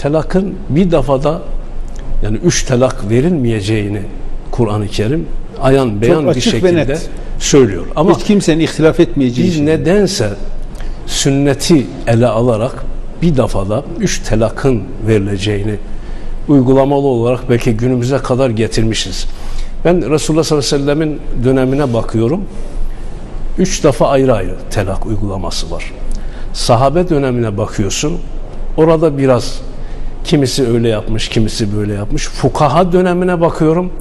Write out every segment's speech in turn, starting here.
telakın bir defada yani üç telak verilmeyeceğini Kur'an-ı Kerim ayan beyan bir şekilde net. söylüyor. Ama Hiç kimsenin ihtilaf etmeyeceği biz şey. nedense sünneti ele alarak bir defada üç telakın verileceğini uygulamalı olarak belki günümüze kadar getirmişiz. Ben Resulullah sallallahu aleyhi ve sellemin dönemine bakıyorum. Üç defa ayrı ayrı telak uygulaması var. Sahabe dönemine bakıyorsun. Orada biraz kimisi öyle yapmış, kimisi böyle yapmış. Fukaha dönemine bakıyorum.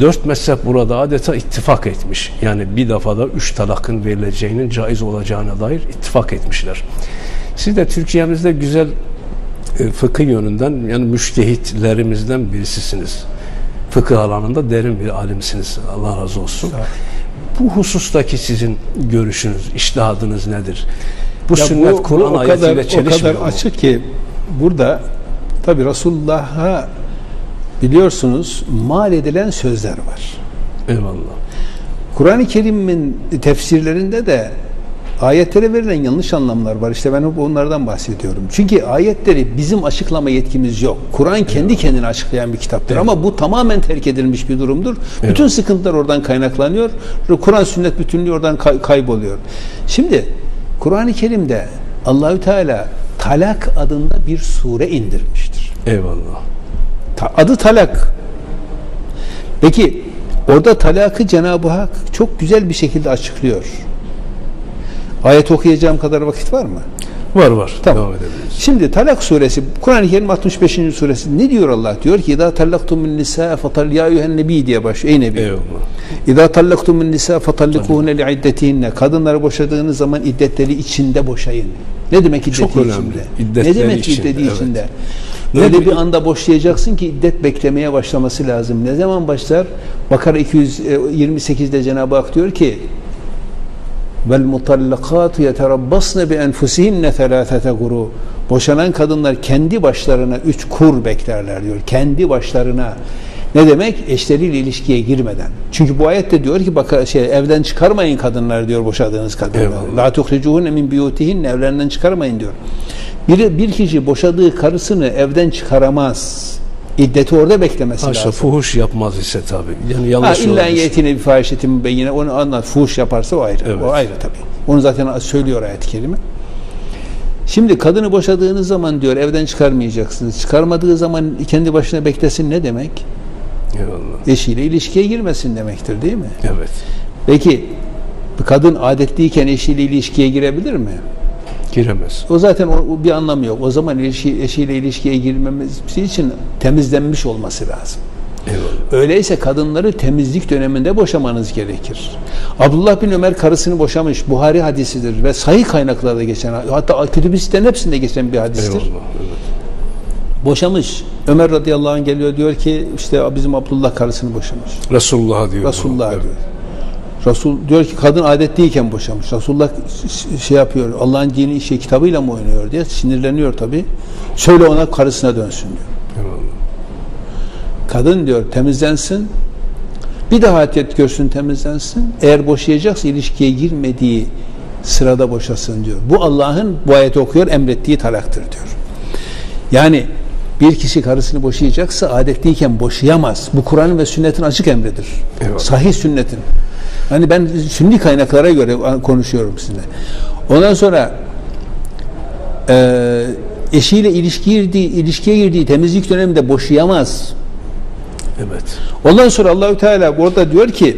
Dört mezhep burada adeta ittifak etmiş. Yani bir defada üç talakın verileceğinin caiz olacağına dair ittifak etmişler. Siz de Türkiye'mizde güzel e, fıkıh yönünden yani müştehitlerimizden birisisiniz. Fıkıh alanında derin bir alimsiniz. Allah razı olsun. Bu husustaki sizin görüşünüz, iştihadınız nedir? Bu Ya sünnet Kur'an ayetiyle kadar, o çelişmiyor kadar mu? açık ki burada tabi Resulullah'a biliyorsunuz mal edilen sözler var. Eyvallah. Kur'an-ı Kerim'in tefsirlerinde de ayetlere verilen yanlış anlamlar var. İşte ben hep onlardan bahsediyorum. Çünkü ayetleri bizim açıklama yetkimiz yok. Kur'an kendi kendine açıklayan bir kitaptır. Ama bu tamamen terk edilmiş bir durumdur. Bütün sıkıntılar oradan kaynaklanıyor. Kur'an sünnet bütünlüğü oradan kay- kayboluyor. Şimdi Kur'an-ı Kerim'de Allahü Teala Talak adında bir sure indirmiştir. Eyvallah. Ta- adı talak. Peki orada talakı Cenab-ı Hak çok güzel bir şekilde açıklıyor. Ayet okuyacağım kadar vakit var mı? Var var. Tamam. Devam edebiliriz. Şimdi Talak suresi Kur'an-ı Kerim 65. suresi ne diyor Allah? Diyor ki İzâ tallaktum min nisâ fatal ya eyyühen nebi diye başlıyor. Ey nebi. Eyvallah. İzâ tallaktum min nisâ fatallikuhune li iddetihinne. Kadınları boşadığınız zaman iddetleri içinde boşayın. Ne demek iddeti Çok önemli. içinde? İddetleri ne demek içinde, iddeti evet. içinde? Ne Öyle bir anda boşlayacaksın ki iddet beklemeye başlaması lazım. Ne zaman başlar? Bakara 228'de Cenab-ı Hak diyor ki vel mutallakatu yeterabbasne bi enfusihinne thelâfete guru. Boşanan kadınlar kendi başlarına üç kur beklerler diyor. Kendi başlarına. Ne demek? Eşleriyle ilişkiye girmeden. Çünkü bu ayette diyor ki bak şey evden çıkarmayın kadınlar diyor boşadığınız kadınlar. La tuhricuhunne min biyutihinne evlerinden çıkarmayın diyor. Bir, bir kişi boşadığı karısını evden çıkaramaz. İddeti orada beklemesi Haşa lazım. fuhuş yapmaz ise tabii. Yani Ha, yanlış illa olabilir. yetine bir fahişetin beyine onu anlat. Fuhuş yaparsa o ayrı. Evet. O ayrı tabii. Onu zaten söylüyor ayet-i kerime. Şimdi kadını boşadığınız zaman diyor evden çıkarmayacaksınız. Çıkarmadığı zaman kendi başına beklesin ne demek? Eyvallah. Eşiyle ilişkiye girmesin demektir değil mi? Evet. Peki kadın adetliyken eşiyle ilişkiye girebilir mi? Giremez. O zaten o, bir anlamı yok. O zaman ilişki, eşiyle ilişkiye girmemesi için temizlenmiş olması lazım. Eyvallah. Öyleyse kadınları temizlik döneminde boşamanız gerekir. Abdullah bin Ömer karısını boşamış. Buhari hadisidir ve sahih kaynaklarda geçen hatta kütüb-i sitenin hepsinde geçen bir hadistir. Eyvallah. Evet. Boşamış. Ömer radıyallahu anh geliyor diyor ki işte bizim Abdullah karısını boşamış. Resulullah diyor. Resulullah Evet. Resul diyor ki kadın adetliyken boşamış. Resulullah şey yapıyor. Allah'ın dini şey kitabıyla mı oynuyor diye sinirleniyor tabi. Söyle ona karısına dönsün diyor. Kadın diyor temizlensin. Bir daha adet görsün temizlensin. Eğer boşayacaksa ilişkiye girmediği sırada boşasın diyor. Bu Allah'ın bu ayeti okuyor emrettiği talaktır diyor. Yani bir kişi karısını boşayacaksa adetliyken boşayamaz. Bu Kur'an'ın ve sünnetin açık emridir. Eyvallah. Sahih sünnetin. Hani ben sünni kaynaklara göre konuşuyorum sizinle. Ondan sonra eee eşiyle ilişki girdiği, ilişkiye girdiği temizlik döneminde boşayamaz. Evet. Ondan sonra Allahü Teala burada diyor ki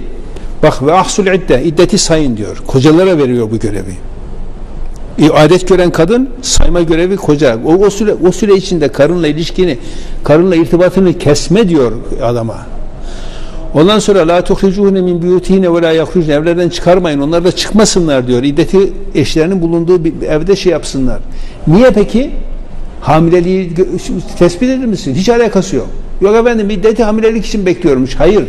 bak ve ahsul idde iddeti sayın diyor. Kocalara veriyor bu görevi. Adet gören kadın sayma görevi koca. O, o süre o süre içinde karınla ilişkini, karınla irtibatını kesme diyor adama. Ondan sonra la tuhricuhune min buyutihine ve la yahrucne evlerden çıkarmayın. Onlar da çıkmasınlar diyor. İddeti eşlerinin bulunduğu bir evde şey yapsınlar. Niye peki? Hamileliği tespit eder misin? Hiç alakası yok. Yok efendim iddeti hamilelik için bekliyormuş. Hayır.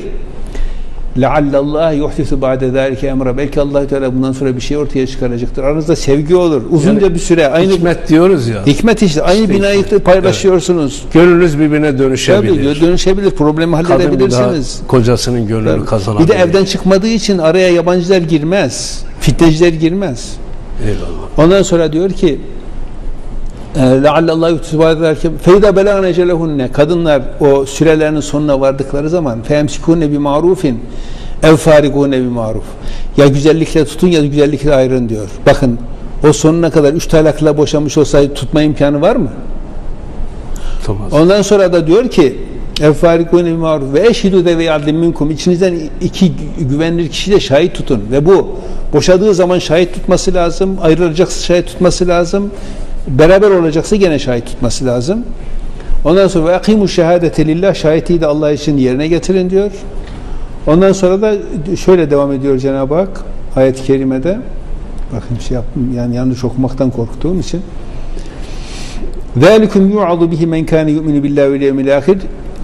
Allah yuhdisu ba'de zalike emra. Belki allah Teala bundan sonra bir şey ortaya çıkaracaktır. Aranızda sevgi olur. Uzunca yani, bir süre. aynı Hikmet diyoruz ya. Hikmet işte. Aynı işte binayı hikmet. paylaşıyorsunuz. Evet. Gönlünüz birbirine dönüşebilir. Tabii dönüşebilir. Problemi halledebilirsiniz. Kadın kocasının gönlünü Tabii. kazanabilir. Bir de evden çıkmadığı için araya yabancılar girmez. Fitneciler girmez. Eyvallah. Ondan sonra diyor ki لَعَلَّ اللّٰهُ يُتُسُبَا ederken فَيْدَ بَلَغَنَ اَجَلَهُنَّ Kadınlar o sürelerinin sonuna vardıkları zaman فَيَمْسِكُونَ بِمَعْرُوفٍ ev farikune bir maruf. Ya güzellikle tutun ya güzellikle ayrın diyor. Bakın o sonuna kadar üç talakla boşanmış olsaydı tutma imkanı var mı? Tutmaz. Ondan sonra da diyor ki ev farikune bir maruf ve eşhidü de ve yardım minkum. İçinizden iki güvenilir kişi de şahit tutun. Ve bu boşadığı zaman şahit tutması lazım. Ayrılacaksa şahit tutması lazım. beraber olacaksa gene şahit tutması lazım. Ondan sonra akimu şehadete lillah şahitliği de Allah için yerine getirin diyor. Ondan sonra da şöyle devam ediyor Cenab-ı Hak ayet-i kerimede. Bakın şey yaptım yani yanlış okumaktan korktuğum için. Zalikum yu'adu bihi men kana yu'minu billahi vel yevmil ahir.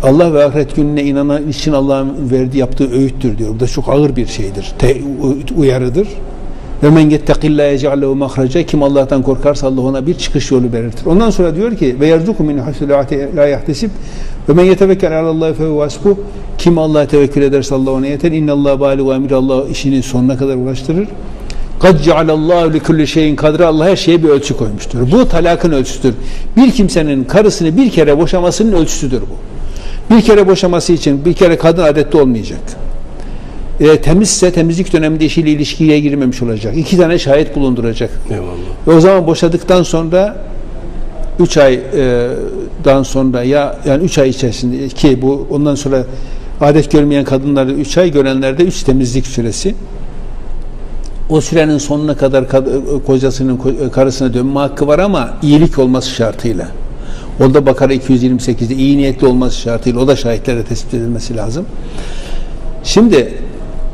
Allah ve ahiret gününe inanan için Allah'ın verdiği yaptığı öğüttür diyor. Bu da çok ağır bir şeydir. Te, uyarıdır. Ve men yettekillâhe yec'allehu mahraca kim Allah'tan korkarsa Allah ona bir çıkış yolu belirtir. Ondan sonra diyor ki ve yerzuku min hasu la yahtesib ve men yetevekkel alallahi fe hasbu kim Allah'a tevekkül ederse Allah ona yeter. İnnallâhe bâligu emir Allah işini sonuna kadar ulaştırır. Kad cealallahu li kulli şeyin kadri Allah her şeye bir ölçü koymuştur. Bu talakın ölçüsüdür. Bir kimsenin karısını bir kere boşamasının ölçüsüdür bu. Bir kere boşaması için bir kere kadın adette olmayacak. E, temizse temizlik döneminde eşiyle ilişkiye girmemiş olacak. İki tane şahit bulunduracak. Eyvallah. Ve o zaman boşadıktan sonra 3 aydan sonra ya yani 3 ay içerisinde ki bu ondan sonra adet görmeyen kadınlarda 3 ay görenlerde 3 temizlik süresi. O sürenin sonuna kadar kad- kocasının ko- karısına dönme hakkı var ama iyilik olması şartıyla. Orada Bakara 228'de iyi niyetli olması şartıyla o da şahitlerle tespit edilmesi lazım. Şimdi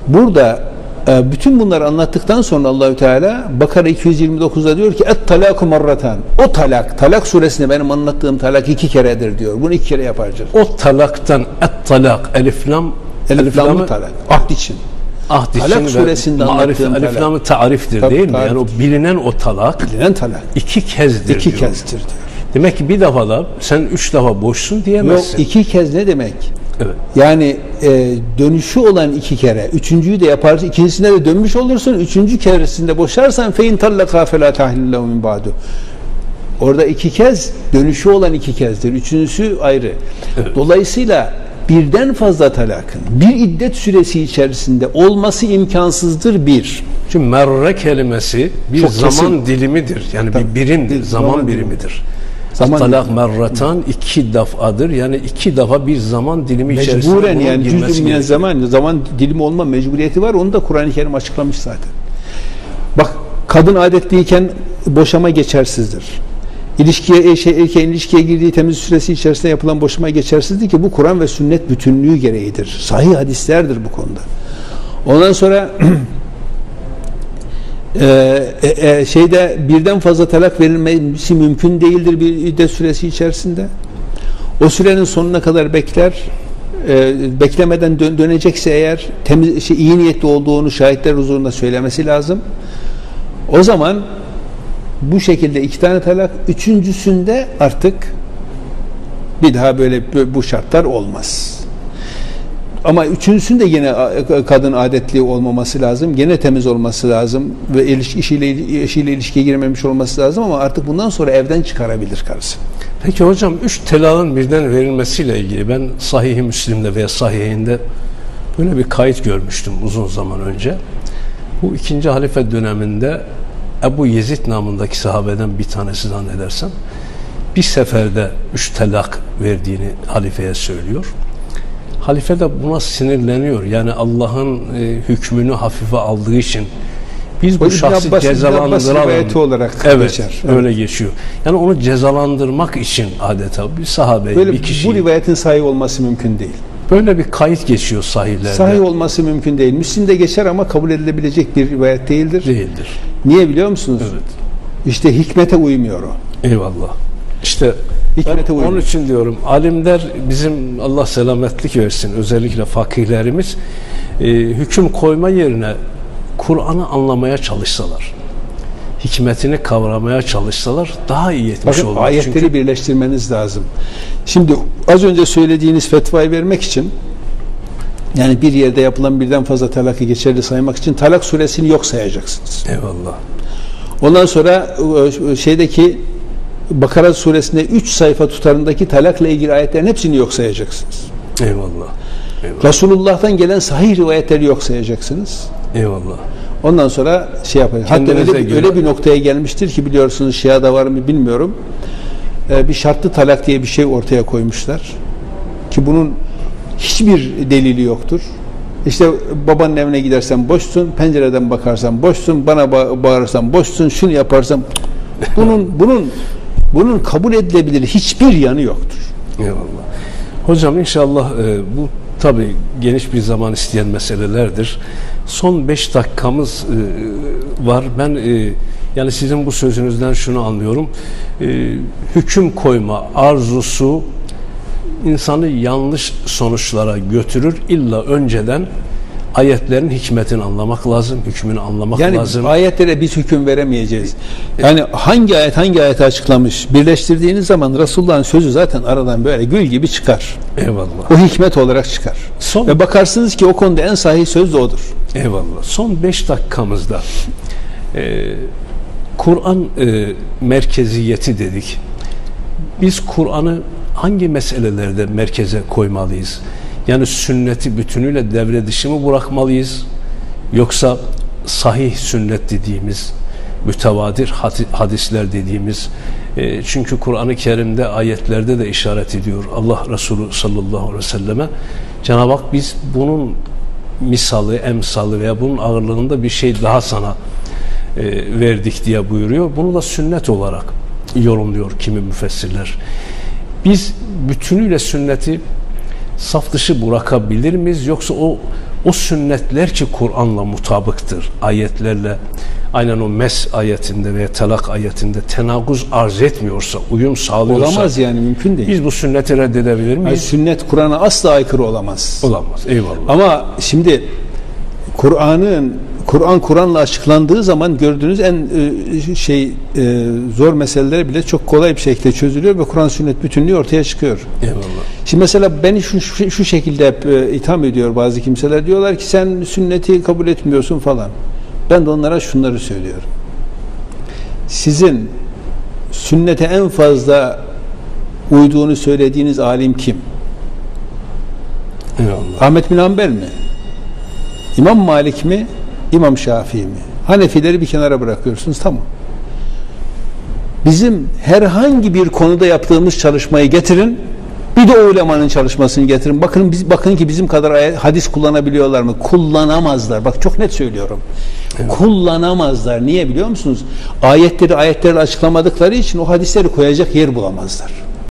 burada e, bütün bunları anlattıktan sonra Allahü Teala Bakara 229'da diyor ki et talaku marratan. O talak, talak suresinde benim anlattığım talak iki keredir diyor. Bunu iki kere yapacak. O talaktan et talak elif lam Elif lamı talak. Ahd için. ahd Talak için ve suresinde marif, anlattığım elif talak. lamı tariftir Tabii, değil mi? Yani o bilinen o talak Bilinen talak. iki kezdir İki diyor. kezdir diyor. Demek ki bir defada sen üç defa boşsun Yok diyemezsin. iki kez ne demek? Evet. Yani e, dönüşü olan iki kere, üçüncüyü de yaparsın, ikincisinde de dönmüş olursun, üçüncü keresinde boşarsan fein tallaka fela tahlillahu min ba'du. Orada iki kez dönüşü olan iki kezdir. Üçüncüsü ayrı. Dolayısıyla birden fazla talakın bir iddet süresi içerisinde olması imkansızdır bir. Çünkü merre kelimesi bir Çok zaman kesin. dilimidir. Yani Tabii. bir birimdir, Bir zaman, zaman birimidir. Zaman Talak merratan iki defadır. Yani iki defa bir zaman dilimi içerisinde Mecburen yani gerekiyor. zaman zaman dilimi olma mecburiyeti var. Onu da Kur'an-ı Kerim açıklamış zaten. Bak kadın adetliyken boşama geçersizdir. İlişkiye şey, erkeğin ilişkiye girdiği temiz süresi içerisinde yapılan boşama geçersizdir ki bu Kur'an ve sünnet bütünlüğü gereğidir. Sahih hadislerdir bu konuda. Ondan sonra e, e, e, şeyde birden fazla talak verilmesi mümkün değildir bir iddet süresi içerisinde. O sürenin sonuna kadar bekler. E, beklemeden dön- dönecekse eğer temiz şey, iyi niyetli olduğunu şahitler huzurunda söylemesi lazım. O zaman bu şekilde iki tane talak, üçüncüsünde artık bir daha böyle bu şartlar olmaz. Ama üçüncüsünde yine a- kadın adetli olmaması lazım. Gene temiz olması lazım ve ilişki, eşiyle ilişkiye girmemiş olması lazım ama artık bundan sonra evden çıkarabilir karısı. Peki hocam üç telalın birden verilmesiyle ilgili ben Sahih-i Müslim'de veya Sahih'inde böyle bir kayıt görmüştüm uzun zaman önce. Bu ikinci halife döneminde Ebu Yezid namındaki sahabeden bir tanesi zannedersem bir seferde üç telak verdiğini halifeye söylüyor. Halife de buna sinirleniyor. Yani Allah'ın e, hükmünü hafife aldığı için biz O bu İbn şahsı Abbas- cezalandıralım. olarak evet, geçer. öyle geçiyor. Yani onu cezalandırmak için adeta bir sahabe, Böyle bir kişi bu rivayetin sahih olması mümkün değil. böyle bir kayıt geçiyor sahihlerde. Sahih olması mümkün değil. Müslim'de geçer ama kabul edilebilecek bir rivayet değildir. değildir. Niye biliyor musunuz? Evet. İşte hikmete uymuyor o. Eyvallah. İşte Hikmete uymuyor. onun için diyorum alimler bizim Allah selametlik versin özellikle fakihlerimiz e, hüküm koyma yerine Kur'an'ı anlamaya çalışsalar hikmetini kavramaya çalışsalar daha iyi yetmiş Bakın olur. ayetleri Çünkü birleştirmeniz lazım. Şimdi az önce söylediğiniz fetvayı vermek için yani bir yerde yapılan birden fazla talakı geçerli saymak için talak suresini yok sayacaksınız. eyvallah. Ondan sonra e, şeydeki Bakara suresinde 3 sayfa tutarındaki talakla ilgili ayetlerin hepsini yok sayacaksınız. Eyvallah. Eyvallah. Resulullah'tan gelen sahih rivayetleri yok sayacaksınız. Eyvallah. Ondan sonra şey yapın. Hatta öyle, bir- öyle bir noktaya gelmiştir ki biliyorsunuz Şia'da var mı bilmiyorum. Ee, bir şartlı talak diye bir şey ortaya koymuşlar. Ki bunun hiçbir delili yoktur. İşte babanın evine gidersen boşsun, pencereden bakarsan boşsun, bana ba- bağırırsan boşsun, şunu yaparsan bunun bunun bunun kabul edilebilir hiçbir yanı yoktur. Eyvallah. Hocam inşallah e, bu tabi geniş bir zaman isteyen meselelerdir. Son 5 dakikamız e, var. Ben e, yani sizin bu sözünüzden şunu anlıyorum. E, hüküm koyma arzusu insanı yanlış sonuçlara götürür. İlla önceden ayetlerin hikmetini anlamak lazım, hükmünü anlamak Yani lazım. ayetlere biz hüküm veremeyeceğiz. Yani hangi ayet hangi ayeti açıklamış birleştirdiğiniz zaman Resulullah'ın sözü zaten aradan böyle gül gibi çıkar. Eyvallah. O hikmet olarak çıkar. Son Ve bakarsınız ki o konuda en sahih söz de odur. Eyvallah. Son 5 dakikamızda e, Kur'an e, merkeziyeti dedik. Biz Kur'an'ı hangi meselelerde merkeze koymalıyız? Yani sünneti bütünüyle devre dışı mı bırakmalıyız? Yoksa sahih sünnet dediğimiz, mütevadir hadi- hadisler dediğimiz, e, çünkü Kur'an-ı Kerim'de ayetlerde de işaret ediyor Allah Resulü sallallahu aleyhi ve selleme. Cenab-ı Hak biz bunun misalı, emsalı veya bunun ağırlığında bir şey daha sana e, verdik diye buyuruyor. Bunu da sünnet olarak yorumluyor kimi müfessirler. Biz bütünüyle sünneti saf dışı bırakabilir miyiz yoksa o o sünnetler ki Kur'an'la mutabıktır ayetlerle aynen o mes ayetinde veya telak ayetinde tenakuz arz etmiyorsa uyum sağlıyorsa Olamaz yani mümkün değil. biz bu sünneti reddedebilir Yani miyiz? sünnet Kur'an'a asla aykırı olamaz. Olamaz. Eyvallah. Ama şimdi Kur'an'ın Kur'an Kur'an'la açıklandığı zaman gördüğünüz en e, şey e, zor meseleler bile çok kolay bir şekilde çözülüyor ve Kur'an sünnet bütünlüğü ortaya çıkıyor. Eyvallah. Şimdi mesela beni şu, şu, şu şekilde hep e, itham ediyor bazı kimseler. Diyorlar ki sen sünneti kabul etmiyorsun falan. Ben de onlara şunları söylüyorum. Sizin sünnete en fazla uyduğunu söylediğiniz alim kim? Eyvallah. Ahmet bin Hanbel mi? İmam Malik mi? İmam Şafii mi? Hanefileri bir kenara bırakıyorsunuz tamam. Bizim herhangi bir konuda yaptığımız çalışmayı getirin. Bir de o ulemanın çalışmasını getirin. Bakın biz bakın ki bizim kadar hadis kullanabiliyorlar mı? Kullanamazlar. Bak çok net söylüyorum. Kullanamazlar. Niye biliyor musunuz? Ayetleri ayetlerle açıklamadıkları için o hadisleri koyacak yer bulamazlar.